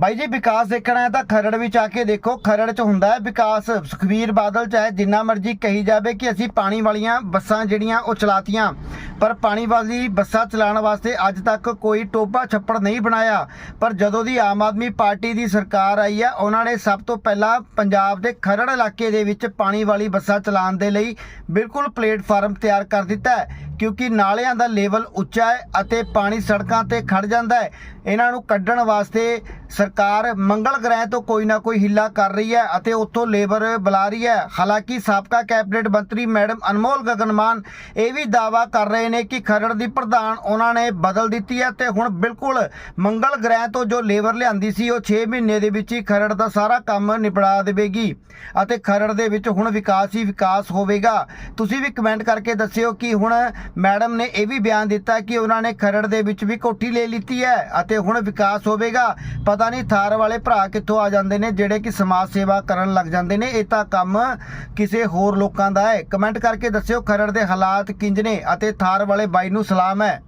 ਬਾਈ ਜੀ, ਵਿਕਾਸ ਦੇਖਣਾ ਹੈ ਤਾਂ ਖਰੜ ਵਿੱਚ ਆ ਕੇ ਦੇਖੋ, ਖਰੜ 'ਚ ਹੁੰਦਾ ਹੈ ਵਿਕਾਸ। ਸੁਖਵੀਰ ਬਾਦਲ ਚਾਹੇ ਜਿੰਨਾ ਮਰਜ਼ੀ ਕਹੀ ਜਾਵੇ ਕਿ ਅਸੀਂ ਪਾਣੀ ਵਾਲੀਆਂ ਬੱਸਾਂ ਜਿਹੜੀਆਂ ਉਹ ਚਲਾਤੀਆਂ। ਪਰ ਪਾਣੀ ਵਾਲੀ ਬੱਸਾਂ ਚਲਾਉਣ ਵਾਸਤੇ ਅੱਜ ਤੱਕ ਕੋਈ ਟੋਬਾ ਛੱਪੜ ਨਹੀਂ ਬਣਾਇਆ। ਪਰ ਜਦੋਂ ਦੀ ਆਮ ਆਦਮੀ ਪਾਰਟੀ ਦੀ ਸਰਕਾਰ ਆਈ ਹੈ, ਉਹਨਾਂ ਨੇ ਸਭ ਤੋਂ ਪਹਿਲਾਂ ਪੰਜਾਬ ਦੇ ਖਰੜ ਇਲਾਕੇ ਦੇ ਵਿੱਚ ਪਾਣੀ ਵਾਲੀ ਬੱਸਾਂ ਚਲਾਉਣ ਦੇ ਲਈ ਬਿਲਕੁਲ ਪਲੇਟਫਾਰਮ ਤਿਆਰ ਕਰ ਦਿੱਤਾ ਹੈ। ਕਿਉਂਕਿ ਨਾਲਿਆਂ ਦਾ ਲੈਵਲ ਉੱਚਾ ਹੈ ਅਤੇ ਪਾਣੀ ਸੜਕਾਂ ਤੇ ਖੜ ਜਾਂਦਾ ਹੈ। ਇਹਨਾਂ ਨੂੰ ਕੱਢਣ ਵਾਸਤੇ ਸਰਕਾਰ ਮੰਗਲ ਗ੍ਰਹਿ ਤੋਂ ਕੋਈ ਨਾ ਕੋਈ ਹਿੱਲਾ ਕਰ ਰਹੀ ਹੈ ਅਤੇ ਉੱਥੋਂ ਲੇਬਰ ਬੁਲਾ ਰਹੀ ਹੈ। ਹਾਲਾਂਕਿ ਸਾਬਕਾ ਕੈਬਨਿਟ ਮੰਤਰੀ ਮੈਡਮ ਅਨਮੋਲ ਗਗਨਮਾਨ ਇਹ ਵੀ ਦਾਵਾ ਕਰ ਰਹੇ ਨੇ ਕਿ ਖਰੜ ਦੀ ਪ੍ਰਧਾਨ ਉਹਨਾਂ ਨੇ ਬਦਲ ਦਿੱਤੀ ਹੈ ਤੇ ਹੁਣ ਬਿਲਕੁਲ ਮੰਗਲ ਗ੍ਰਹਿ ਤੋਂ ਜੋ ਲੇਬਰ ਲਿਆਂਦੀ ਸੀ, ਉਹ 6 ਮਹੀਨੇ ਦੇ ਵਿੱਚ ਹੀ ਖਰੜ ਦਾ ਸਾਰਾ ਕੰਮ ਨਿਬੜਾ ਦੇਵੇਗੀ ਅਤੇ ਖਰੜ ਦੇ ਵਿੱਚ ਹੁਣ ਵਿਕਾਸ ਹੀ ਵਿਕਾਸ ਹੋਵੇਗਾ। ਤੁਸੀਂ ਵੀ ਕਮੈਂਟ ਕਰਕੇ ਦੱਸਿਓ ਕਿ ਹੁਣ ਮੈਡਮ ਨੇ ਇਹ ਵੀ ਬਿਆਨ ਦਿੱਤਾ ਕਿ ਉਹਨਾਂ ਨੇ ਖਰੜ ਦੇ ਵਿੱਚ ਵੀ ਕੋਠੀ ਲੈ ਲਿੱਤੀ ਹੈ ਅਤੇ ਹੁਣ ਵਿਕਾਸ ਹੋਵੇਗਾ। ਪਤਾ ਨਹੀਂ ਥਾਰ ਵਾਲੇ ਭਰਾ ਕਿੱਥੋਂ ਆ ਜਾਂਦੇ ਨੇ, ਜਿਹੜੇ ਕਿ ਸਮਾਜ ਸੇਵਾ ਕਰਨ ਲੱਗ ਜਾਂਦੇ ਨੇ। ਇਹ ਤਾਂ ਕੰਮ ਕਿਸੇ ਹੋਰ ਲੋਕਾਂ ਦਾ ਹੈ। ਕਮੈਂਟ ਕਰਕੇ ਦੱਸਿਓ ਖਰੜ ਦੇ ਹਾਲਾਤ ਕਿੰਜ ਨੇ ਅਤੇ ਥਾਰ ਵਾਲੇ ਬਾਈ ਨੂੰ ਸਲਾਮ ਹੈ।